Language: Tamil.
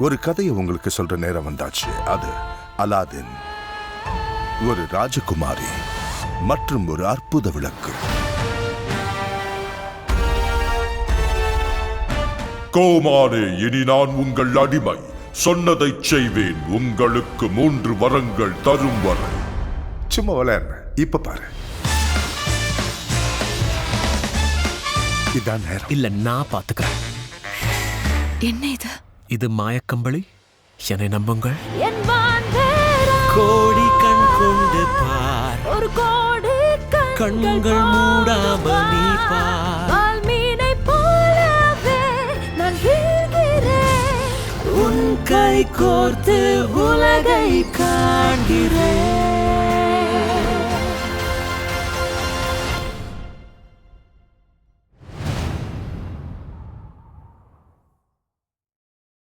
ஒரு கதையை உங்களுக்கு சொல்ற நேரம் வந்தாச்சு. அது அலாதின் ஒரு ராஜகுமாரி மற்றும் ஒரு அற்புத விளக்கு. கோமானே இனி நான் உங்கள் அடிமை. சொன்னதைச் செய்வேன். உங்களுக்கு மூன்று வரங்கள் தரும் வரை. சும்மா விளையாடுற இப்ப பாரு. இதான் நேரம். இல்ல நான் பாத்துக்கிறேன். என்ன இது? இது மாயக்கம்பளி? என்னை நம்புங்கள். கோடி கண் கொண்டு பார். ஒரு கோடி கண்கள் மூடாம நீ பார். வால்மீனைப் போலவே நான். உன் கை கோர்த்து உலகை காண்கிறேன்